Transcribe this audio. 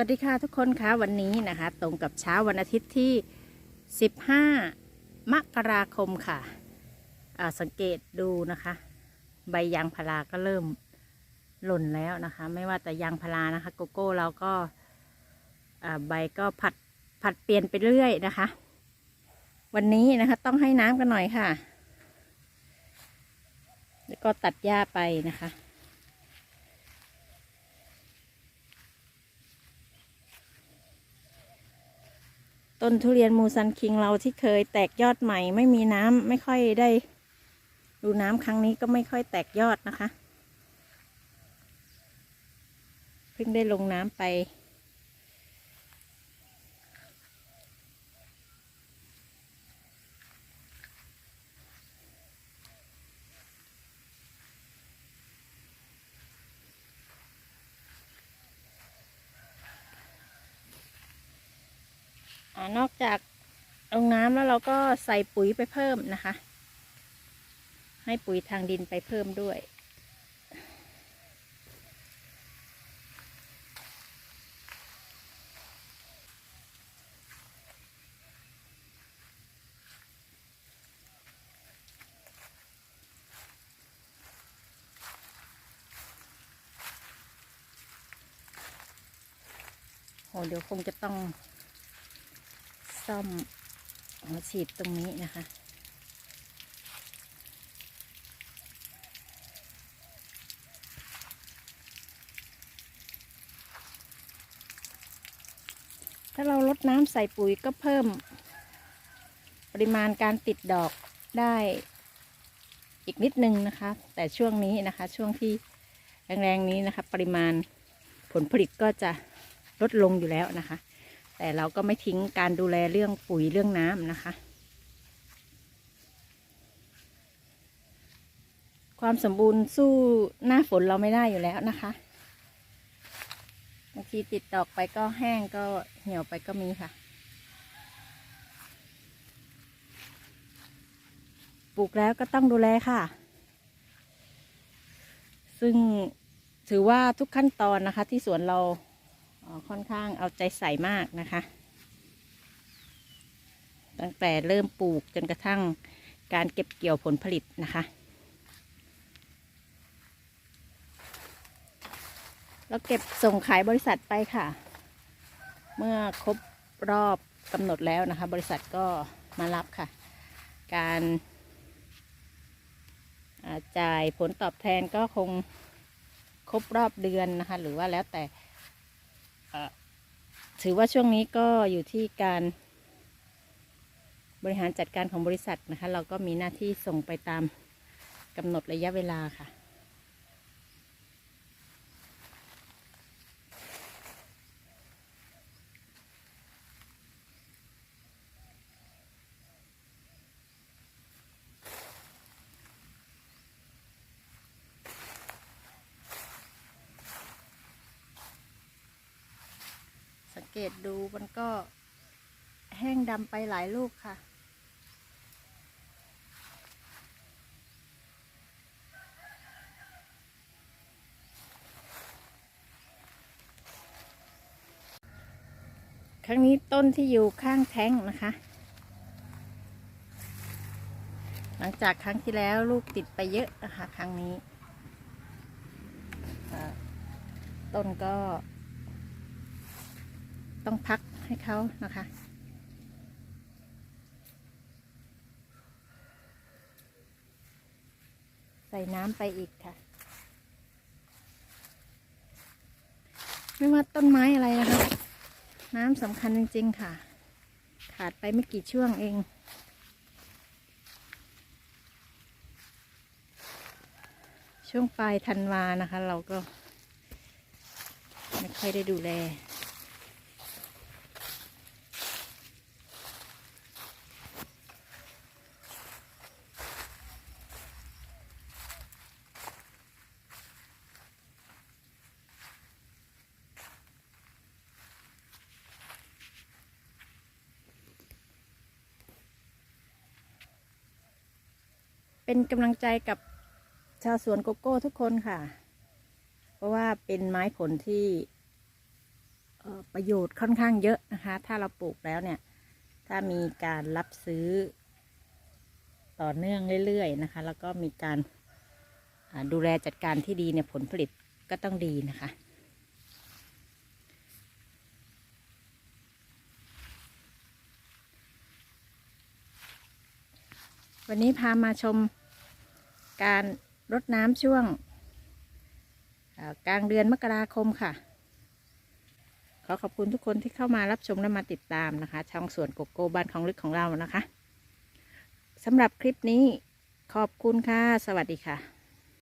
วัสดีค่ะทุกคนคะวันนี้นะคะ ตรงกับเช้าวันอาทิตย์ที่ 15 มกราคมค่ะสังเกตดูนะคะ ใบยางพาราก็เริ่มหล่นแล้วนะคะ ไม่ว่าแต่ยางพารานะคะ โกโก้เราก็ใบก็ผัดผัดเปลี่ยนไปเรื่อยนะคะ วันนี้นะคะต้องให้น้ำกันหน่อยค่ะ แล้วก็ตัดหญ้าไปนะคะ ต้นทุเรียนมูซันคิงเราที่เคยแตกยอดใหม่ ไม่มีน้ำไม่ค่อยได้ ดูน้ำครั้งนี้ก็ไม่ค่อยแตกยอดนะคะ เพิ่งได้ลงน้ำไป อนอกจากลงน้ำแล้วเราก็ใส่ปุ๋ยไปเพิ่มนะคะ ให้ปุ๋ยทางดินไปเพิ่มด้วย โหเดี๋ยวคงจะต้อง ซ่อมหัวฉีดตรงนี้นะคะ ถ้าเราลดน้ำใส่ปุ๋ยก็เพิ่ม ปริมาณการติดดอกได้อีกนิดนึงนะคะ แต่ช่วงนี้นะคะช่วงที่แรงๆนี้นะคะ ปริมาณผลผลิตก็จะลดลงอยู่แล้วนะคะ แต่เราก็ไม่ทิ้งการดูแลเรื่องปุ๋ยเรื่องน้ำนะคะ ความสมบูรณ์สู้หน้าฝนเราไม่ได้อยู่แล้วนะคะบางทีติดดอกไปก็แห้งก็เหี่ยวไปก็มีค่ะ ปลูกแล้วก็ต้องดูแลค่ะ ซึ่งถือว่าทุกขั้นตอนนะคะที่สวนเรา ค่อนข้างเอาใจใส่มากนะคะ ตั้งแต่เริ่มปลูกจนกระทั่งการเก็บเกี่ยวผลผลิตนะคะ แล้วเก็บส่งขายบริษัทไปค่ะ เมื่อครบรอบกำหนดแล้วนะคะ บริษัทก็มารับค่ะ การจ่ายผลตอบแทนก็คงครบรอบเดือนนะคะ หรือว่าแล้วแต่ ถือว่าช่วงนี้ก็อยู่ที่การบริหารจัดการของบริษัทนะคะ เราก็มีหน้าที่ส่งไปตามกำหนดระยะเวลาค่ะ กตดูมันก็แห้งดำไปหลายลูกค่ะ ครั้งนี้ต้นที่อยู่ข้างแท้งนะคะ หลังจากครั้งที่แล้วลูกติดไปเยอะนะคะ ครั้งนี้ ต้นก็ ต้องพักให้เขานะคะ ใส่น้ำไปอีกค่ะ ไม่ว่าต้นไม้อะไรนะคะ น้ำสำคัญจริง ๆ ค่ะ ขาดไปไม่กี่ช่วงเองช่วงปลายธันวานะคะ เราก็ ไม่ค่อยได้ดูแล เป็นกำลังใจกับชาวสวนโกโก้ทุกคนค่ะ เพราะว่าเป็นไม้ผลที่ประโยชน์ค่อนข้างเยอะนะคะ ถ้าเราปลูกแล้วเนี่ย ถ้ามีการรับซื้อต่อเนื่องเรื่อยๆนะคะ แล้วก็มีการดูแลจัดการที่ดีเนี่ยผลผลิตก็ต้องดีนะคะ วันนี้พามาชม การรดน้ำช่วงกลางเดือนมกราคมค่ะ ขอขอบคุณทุกคนที่เข้ามารับชมและมาติดตามนะคะ ช่องสวนโกโก้บ้านของลึกของเรานะคะสำหรับคลิปนี้ขอบคุณค่ะ สวัสดีค่ะ